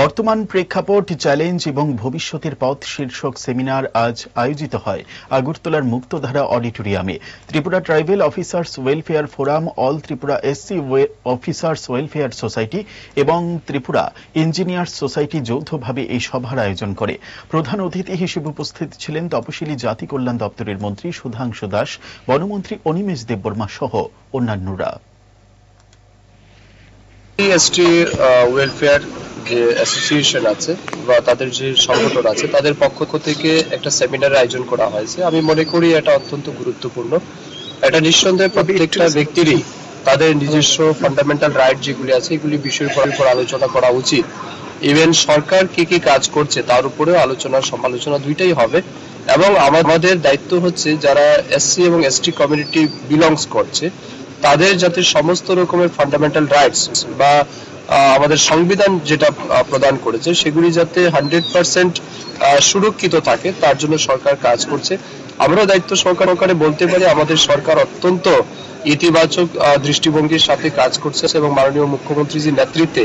বর্তমান প্রেক্ষাপট, চ্যালেঞ্জ এবং ভবিষ্যতের পথ শীর্ষক সেমিনার আজ আয়োজিত হয় আগরতলার মুক্তধারা অডিটোরিয়ামে। Tripura tribal officers welfare forum, all Tripura SC officers welfare society এবং ত্রিপুরা ইঞ্জিনিয়ার্স সোসাইটি যৌথভাবে এই সভার আয়োজন করে। প্রধান অতিথি হিসেবে উপস্থিত ছিলেন তপশিলি জাতি কল্যাণ দপ্তরের মন্ত্রী সুধাংশু দাস, বনমন্ত্রী অনিমেষ দেববর্মা সহ অন্যান্যরা। এসটি ওয়েলফেয়ার যে অ্যাসোসিয়েশন আছে বা তাদের যে সংগঠন আছে তাদের পক্ষ থেকে একটা সেমিনার আয়োজন করা হয়েছে। আমি মনে করি এটা অত্যন্ত গুরুত্বপূর্ণ। এটা নিঃসন্দেহে প্রত্যেকটা ব্যক্তিরই তাদের নিজস্ব ফান্ডামেন্টাল রাইট যেগুলি আছে এগুলি বিষয়ের উপর আলোচনা করা উচিত। ইভেন সরকার কি কি কাজ করছে তার উপরেও আলোচনা সমালোচনা দুইটাই হবে। এবং আমাদের দায়িত্ব হচ্ছে যারা এসসি এবং এসটি কমিউনিটি বিলংস করছে তাদের যাতে সমস্ত রকমের ফান্ডামেন্টাল রাইটস বা আমাদের সংবিধান যেটা প্রদান করেছে, সেগুলি যাতে হান্ড্রেড পার্সেন্ট সুরক্ষিত থাকে, তার জন্য সরকার কাজ করছে। আমরাও দায়িত্ব সরকার সরকারে বলতে পারি, আমাদের সরকার অত্যন্ত ইতিবাচক দৃষ্টিভঙ্গির সাথে কাজ করছে এবং মাননীয় মুখ্যমন্ত্রীজির নেতৃত্বে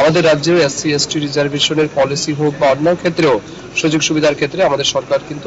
আমাদের রাজ্যেও এসসি এসটি রিজার্ভেশনের পলিসি হোক বা অন্য ক্ষেত্রেও সুযোগ সুবিধার ক্ষেত্রে আমাদের সরকার কিন্তু